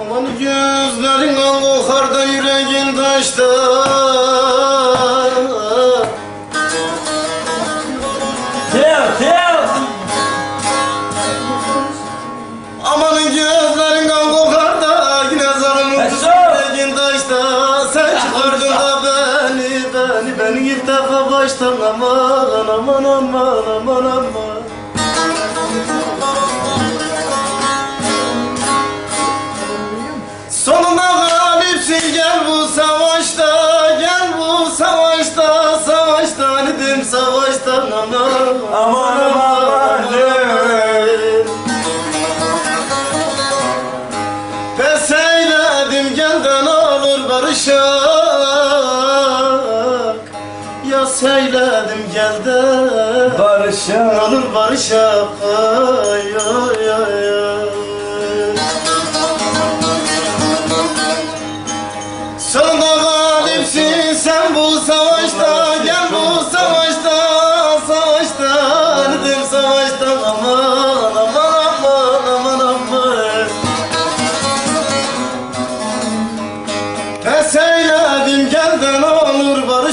Aman gözlerin al kokarda yüreğin taşta Teo, Teo! Aman gözlerin al kokarda Yine zarımın yüreğin taşta Sen çıkardın da beni beni Beni ilk defa baştan. Aman aman aman aman aman Ben seyledim gelden olur barışak. Ya seyledim gelden Barışak. Olur barışak. Ay ay ay ay.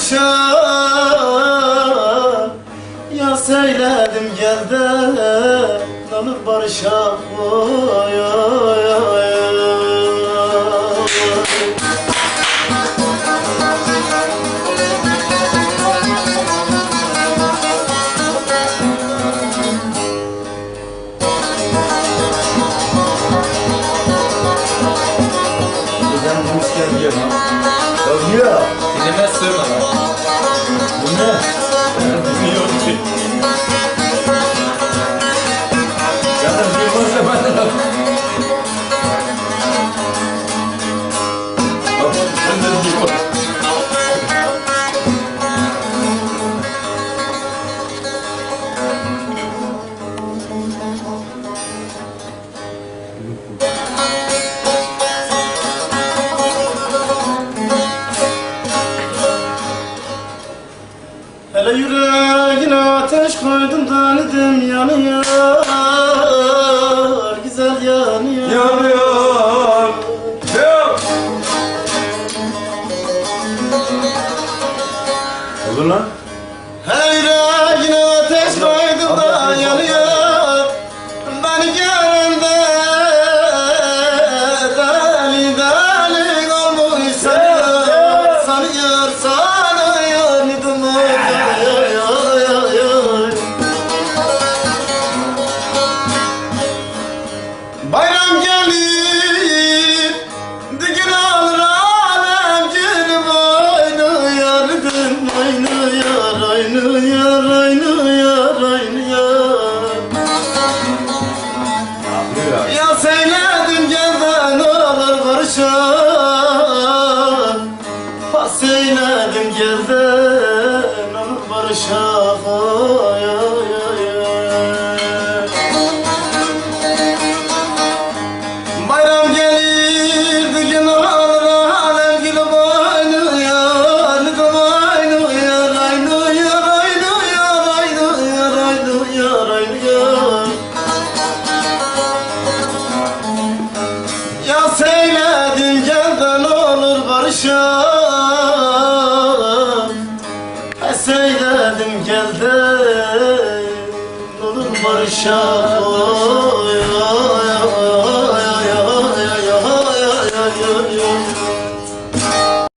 başa Yar seyledim gel de Lanır barışa. Oy oy oy. Yeah. Malzeme sığmadan. Bu ne? Bu? Koydum da nedim yanıyor Güzel yanıyor Yanıyor. Teo! Olur lan. Hele yüreğine ateş koydum da yanıyor gelden ömür barışa ay ay ay Bayram gelir bir gün alır alem gülüm oynuyor Gülüm oynuyor oynuyor oynuyor oynuyor oynuyor oynuyor Ya seyledim gelden olur barışa Geldim geldim Olur barışa koyar.